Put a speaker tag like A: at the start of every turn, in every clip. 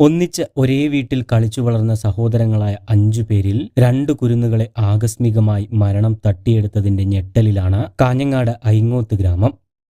A: ഒന്നിച്ച് ഒരേ വീട്ടിൽ കളിച്ചു വളർന്ന സഹോദരങ്ങളായ അഞ്ചു പേരിൽ രണ്ടു കുരുന്നുകളെ ആകസ്മികമായി മരണം തട്ടിയെടുത്തതിന്റെ ഞെട്ടലിലാണ് കാഞ്ഞങ്ങാട് ഐങ്ങോത്ത് ഗ്രാമം.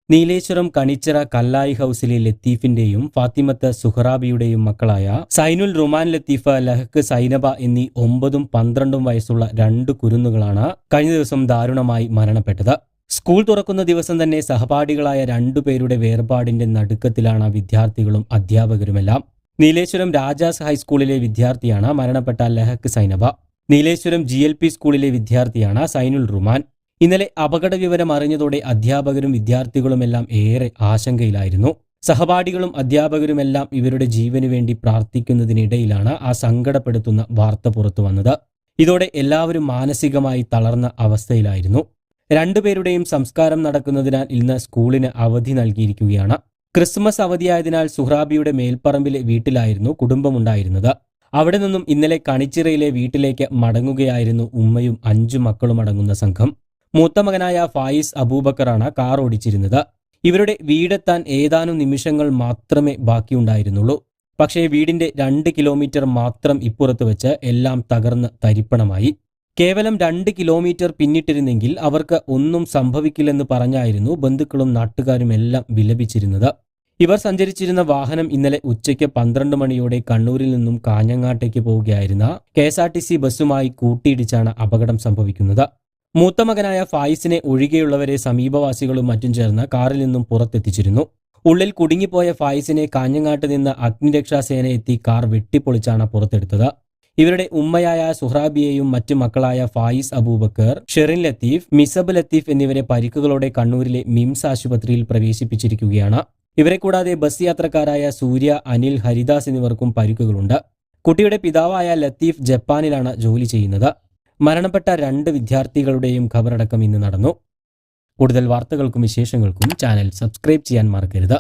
A: നീലേശ്വരം കണിച്ചിറ കല്ലായി ഹൌസിലെ ലത്തീഫിന്റെയും ഫാത്തിമത്ത് സുഹറാബിയുടെയും മക്കളായ സൈനുൽ റുമാൻ ലത്തീഫ് ലഹക്ക് സൈനബ എന്നീ ഒമ്പതും പന്ത്രണ്ടും വയസ്സുള്ള രണ്ട് കുരുന്നുകളാണ് കഴിഞ്ഞ ദിവസം ദാരുണമായി മരണപ്പെട്ടത്. സ്കൂൾ തുറക്കുന്ന ദിവസം തന്നെ സഹപാഠികളായ രണ്ടുപേരുടെ വേർപാടിന്റെ നടുക്കത്തിലാണ് വിദ്യാർത്ഥികളും അധ്യാപകരുമെല്ലാം. നീലേശ്വരം രാജാസ് ഹൈസ്കൂളിലെ വിദ്യാർത്ഥിയാണ് മരണപ്പെട്ട ലഹക്ക് Zainaba. Nileshwaram G L P സ്കൂളിലെ വിദ്യാർത്ഥിയാണ് സൈനുൽ റുമാൻ. ഇന്നലെ അപകട വിവരം അറിഞ്ഞതോടെ അധ്യാപകരും വിദ്യാർത്ഥികളുമെല്ലാം ഏറെ ആശങ്കയിലായിരുന്നു. സഹപാഠികളും അധ്യാപകരുമെല്ലാം ഇവരുടെ ജീവനു വേണ്ടി പ്രാർത്ഥിക്കുന്നതിനിടയിലാണ് ആ സങ്കടപ്പെടുത്തുന്ന വാർത്ത പുറത്തു വന്നത്. ഇതോടെ എല്ലാവരും മാനസികമായി തളർന്ന അവസ്ഥയിലായിരുന്നു. രണ്ടുപേരുടെയും സംസ്കാരം നടക്കുന്നതിനാൽ ഇന്ന് സ്കൂളിന് അവധി നൽകിയിരിക്കുകയാണ്. ക്രിസ്മസ് അവധിയായതിനാൽ സുഹ്രാബിയുടെ മേൽപ്പറമ്പിലെ വീട്ടിലായിരുന്നു കുടുംബമുണ്ടായിരുന്നത്. അവിടെ നിന്നും ഇന്നലെ കണിച്ചിറയിലെ വീട്ടിലേക്ക് മടങ്ങുകയായിരുന്നു ഉമ്മയും അഞ്ചു മക്കളും അടങ്ങുന്ന സംഘം. മൂത്ത മകനായ ഫായിസ് അബൂബക്കറാണ് കാർ ഓടിച്ചിരുന്നത്. ഇവരുടെ വീടെത്താൻ ഏതാനും നിമിഷങ്ങൾ മാത്രമേ ബാക്കിയുണ്ടായിരുന്നുള്ളൂ. പക്ഷേ വീടിന്റെ രണ്ട് കിലോമീറ്റർ മാത്രം ഇപ്പുറത്ത് വെച്ച് എല്ലാം തകർന്ന് തരിപ്പണമായി. കേവലം രണ്ട് കിലോമീറ്റർ പിന്നിട്ടിരുന്നെങ്കിൽ അവർക്ക് ഒന്നും സംഭവിക്കില്ലെന്ന് പറഞ്ഞായിരുന്നു ബന്ധുക്കളും നാട്ടുകാരും എല്ലാം വിലപിച്ചിരുന്നത്. ഇവർ സഞ്ചരിച്ചിരുന്ന വാഹനം ഇന്നലെ ഉച്ചയ്ക്ക് പന്ത്രണ്ട് മണിയോടെ കണ്ണൂരിൽ നിന്നും കാഞ്ഞങ്ങാട്ടേക്ക് പോവുകയായിരുന്ന K S R T C ബസ്സുമായി കൂട്ടിയിടിച്ചാണ് അപകടം സംഭവിക്കുന്നത്. മൂത്ത മകനായ ഫായിസിനെ ഒഴികെയുള്ളവരെ സമീപവാസികളും മറ്റും ചേർന്ന് കാറിൽ നിന്നും പുറത്തെത്തിച്ചിരുന്നു. ഉള്ളിൽ കുടുങ്ങിപ്പോയ ഫായിസിനെ കാഞ്ഞങ്ങാട്ട് നിന്ന് അഗ്നിരക്ഷാസേന എത്തി കാർ വെട്ടിപ്പൊളിച്ചാണ് പുറത്തെടുത്തത്. ഇവരുടെ ഉമ്മയായ സുഹ്രാബിയെയും മറ്റു മക്കളായ ഫായിസ് അബൂബക്കർ ഷെറിൻ ലത്തീഫ് മിസബ് ലത്തീഫ് എന്നിവരെ പരിക്കുകളോടെ കണ്ണൂരിലെ മിംസ് ആശുപത്രിയിൽ പ്രവേശിപ്പിച്ചിരിക്കുകയാണ്. ഇവരെ കൂടാതെ ബസ് യാത്രക്കാരായ സൂര്യ അനിൽ ഹരിദാസ് എന്നിവർക്കും പരിക്കുകളുണ്ട്. കുട്ടിയുടെ പിതാവായ ലത്തീഫ് ജപ്പാനിലാണ് ജോലി ചെയ്യുന്നത്. മരണപ്പെട്ട രണ്ട് വിദ്യാർത്ഥികളുടെയും ഖബറടക്കം ഇന്ന് നടന്നു. കൂടുതൽ വാർത്തകൾക്കും വിശേഷങ്ങൾക്കും ചാനൽ സബ്സ്ക്രൈബ് ചെയ്യാൻ മറക്കരുത്.